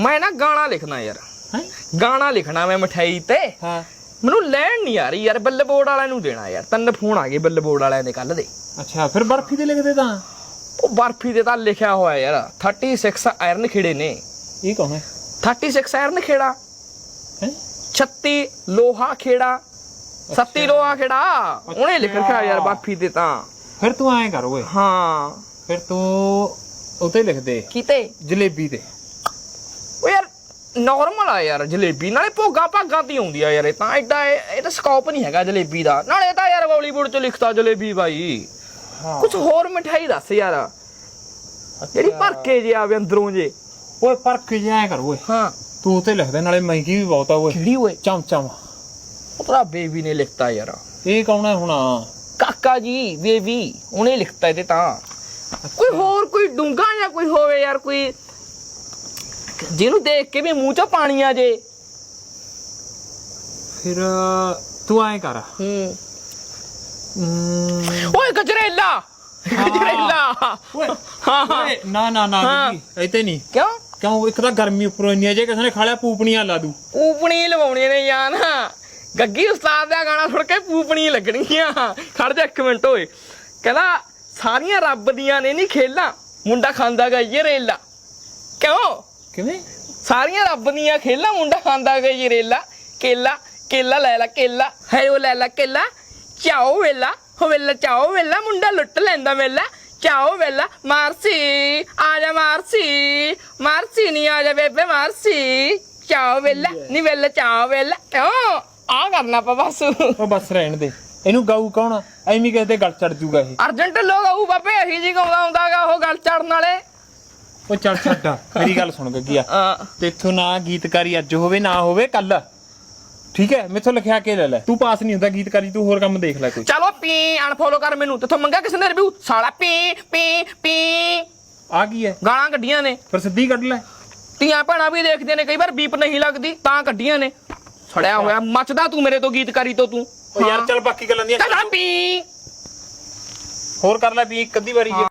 ਮੈਂ ਨਾ ਗਾਣਾ ਲਿਖਣਾ ਯਾਰ। ਹੈ? ਗਾਣਾ ਲਿਖਣਾ ਮੈਂ ਮਠਾਈ ਤੇ। ਹਾਂ। ਮੈਨੂੰ ਲੈਣ ਨਹੀਂ ਆ ਰਹੀ ਯਾਰ ਬੱਲੇ ਬੋਰਡ ਵਾਲਿਆਂ ਨੂੰ ਦੇਣਾ ਯਾਰ। ਤਿੰਨ ਫੋਨ ਆ ਗਏ ਬੱਲੇ ਬੋਰਡ ਵਾਲਿਆਂ ਦੇ ਕੱਲ ਦੇ। ਅੱਛਾ ਫਿਰ ਬਰਫੀ ਤੇ ਲਿਖਦੇ ਤਾਂ? ਉਹ ਬਰਫੀ ਦੇ ਤਾਂ ਲਿਖਿਆ ਹੋਇਆ ਯਾਰ। 36 ਆਇਰਨ ਖੇੜੇ ਨੇ। ਇਹ ਕੌਣ ਹੈ? 36 ਆਇਰਨ ਖੇੜਾ। ਹੈ? 36 ਲੋਹਾ ਖੇੜਾ। 37 ਲੋਹਾ ਖੇੜਾ। ਉਹਨੇ ਲਿਖ ਰੱਖਿਆ ਯਾਰ ਬਰਫੀ ਤੇ ਤਾਂ। ਫਿਰ ਤੂੰ ਐਂ ਕਰ ਓਏ। ਹਾਂ। ਫਿਰ ਤੂੰ ਉਤੇ ਲਿਖ ਦੇ। ਕਿਤੇ? ਜਲੇਬੀ ਤੇ ਨਾਰਮਲ ਆ ਯਾਰ ਜਲੇਬੀ। ਨਾਲੇ ਭੋਗਾ ਭਾਗਾਂ ਤੇ ਆਉਂਦੀ ਆ ਯਾਰ ਇਹ ਤਾਂ ਐਡਾ ਇਹ ਇਹ ਤਾਂ ਸਕੋਪ ਨਹੀਂ ਹੈਗਾ ਜਲੇਬੀ ਦਾ। ਨਾਲੇ ਇਹ ਤਾਂ ਯਾਰ ਬਾਲੀਵੁੱਡ ਚ ਲਿਖਤਾ ਜਲੇਬੀ ਬਾਈ। ਹਾਂ। ਕੁਝ ਹੋਰ ਮਠਾਈ ਦੱਸ ਯਾਰ। ਜਿਹੜੀ ਭਰ ਕੇ ਜੇ ਆਵੇ ਅੰਦਰੋਂ ਜੇ। ਓਏ ਪਰ ਕਿ ਐਂ ਕਰ ਓਏ। ਹਾਂ। ਤੂੰ ਉਤੇ ਲਿਖ ਦੇ ਨਾਲੇ ਮਹਿੰਗੀ ਵੀ ਬਹੁਤ ਆ ਓਏ। ਕਿਹੜੀ ਓਏ? ਚਮਚਮ ਉਹ ਤੇਰਾ ਬੇਬੀ ਨੇ ਲਿਖਤਾ ਯਾਰ। ਇਹ ਕੌਣ ਹੈ ਹੁਣ? ਕਾਕਾ ਜੀ ਬੇਬੀ ਉਹਨੇ ਲਿਖਤਾ ਇਹਦੇ ਤਾਂ। ਕੋਈ ਹੋਰ ਕੋਈ ਡੂੰਗਾ ਜਾਂ ਕੋਈ ਹੋਵੇ ਯਾਰ ਕੋਈ ਜਿਹਨੂੰ ਦੇਖ ਕੇ ਵੀ ਮੂੰਹ ਚੋਂ ਪਾਣੀ ਆ ਜੇ। ਫਿਰ ਤੂੰ ਐਂ ਕਰ। ਹੂੰ। ਓਏ ਗਜਰੇਲਾ! ਗਜਰੇਲਾ! ਓਏ ਹਾਂ। ਨਾ ਨਾ ਨਾ। ਬੀਬੀ ਇਤੇ ਨਹੀਂ। ਕਿਉਂ? ਕਿਉਂ? ਇੱਕ ਤਾਂ ਗਰਮੀ ਉੱਪਰੋਂ ਇੰਨੀ ਆ ਜੇ ਕਿਸੇ ਨੇ ਖਾ ਲਿਆ ਪੂਪਣੀਆਂ ਲਾ ਦੂ ਪੂਪਣੀ ਲਵਾਉਣੀਆਂ ਨੇ ਯਾਰ। ਗੱਗੀ ਉਸਤਾਦ ਦਾ ਗਾਣਾ ਸੁਣ ਕੇ ਪੂਪਣੀ ਲੱਗਣਗੀਆਂ ਖੜ ਜਾ ਇੱਕ ਮਿੰਟ ਓਏ। ਕਹਿੰਦਾ ਸਾਰੀਆਂ ਰੱਬ ਦੀਆਂ ਨੇ ਨਹੀਂ ਖੇਲਾਂ। ਮੁੰਡਾ ਖਾਂਦਾ ਗਾ ਯਰੇਲਾ ਕਿਉਂ? ਕਿਵੇਂ? ਸਾਰੀਆਂ ਰੱਬ ਦੀਆਂ ਖੇਲਾਂ ਮੁੰਡਾ ਖਾਂਦਾ ਗਾ ਯਰੇਲਾ ਕੇਲਾ ਕੇਲਾ ਲੈ ਲੈ ਕੇਲਾ ਹੈ ਉਹ ਲੈ ਲੈ ਕੇਲਾ ਚਾਓ ਵੇਲਾ ਹੋ ਵੇਲਾ ਚਾਓ ਵੇਲਾ ਮੁੰਡਾ ਲੁੱਟ ਲੈਂਦਾ ਵੇਲਾ ਚਾਓ ਵੇਲਾ ਮਾਰਸੀ ਆ ਜਾ ਮਾਰਸੀ ਮਾਰਸੀ ਨਹੀਂ ਆ ਜਾ ਬੇਬੇ ਮਾਰਸੀ ਚਾਓ ਵੇਲਾ ਨਹੀਂ ਵੇਲਾ ਚਾਓ ਵੇਲਾ ਕਿਉਂ? ਆ ਕਰਨਾ ਪਾ ਬਸ। ਉਹ ਬਸ ਰਹਿਣ ਦੇ। ਇਹਨੂੰ ਗਾਊ ਕੌਣ? ਐਵੇਂ ਕਿਸੇ ਤੇ ਗਲ ਚੜ ਜੂਗਾ ਇਹ। ਅਰਜੈਂਟ ਲੋਕ ਆਊ ਬਾਬੇ ਅਹੀ ਜੀ ਗਾਉਂਦਾ ਹੁੰਦਾਗਾ ਉਹ ਗੱਲ ਚੜਨ ਵਾਲੇ। ਉਹ ਚੱਲ ਛੱਡ। ਮੇਰੀ ਗੱਲ ਸੁਣ ਗੱਗੀਆ ਹਾਂ। ਤੇਥੋਂ ਨਾ ਗੀਤਕਾਰੀ ਅੱਜ ਹੋਵੇ ਨਾ ਹੋਵੇ ਕੱਲ। ਠੀਕ ਹੈ? ਮੈਥੋਂ ਲਿਖਿਆ ਕੇ ਲੈ ਲੈ। ਤੂੰ ਪਾਸ ਨਹੀਂ ਹੁੰਦਾ ਗੀਤਕਾਰੀ ਤੂੰ ਹੋਰ ਕੰਮ ਦੇਖ ਲੈ ਕੋਈ। ਚਲੋ ਪੀ ਅਨਫੋਲੋ ਕਰ ਮੈਨੂੰ। ਤੇਥੋਂ ਮੰਗਾ ਕਿਸ ਨੇ ਰਿਵਿਊ ਸਾਲਾ ਪੀ ਪੀ ਪੀ। ਆ ਕੀ ਹੈ? ਗਾਲਾਂ ਕੱਢੀਆਂ ਨੇ। ਫਿਰ ਸਿੱਧੀ ਕੱਢ ਲੈ। ਧੀਆਂ ਭੈਣਾਂ ਵੀ ਦੇਖਦੇ ਨੇ ਕਈ ਵਾਰ ਬੀਪ ਨਹੀਂ ਲੱਗਦੀ ਤਾਂ ਕੱਢੀਆਂ ਨੇ। ਸੜਿਆ ਹੋਇਆ ਮੱਚਦਾ ਤੂੰ ਮੇਰੇ ਤੋਂ ਗੀਤਕਾਰੀ ਤੋਂ ਤੂੰ। ਉਹ ਯਾਰ ਚੱਲ ਬਾਕੀ ਗੱਲਾਂ ਦੀਆਂ ਚੱਲ ਪੀ। ਹੋਰ ਕਰ ਲੈ ਵੀ ਇੱਕ ਅੱਧੀ ਵਾਰੀ ਜੇ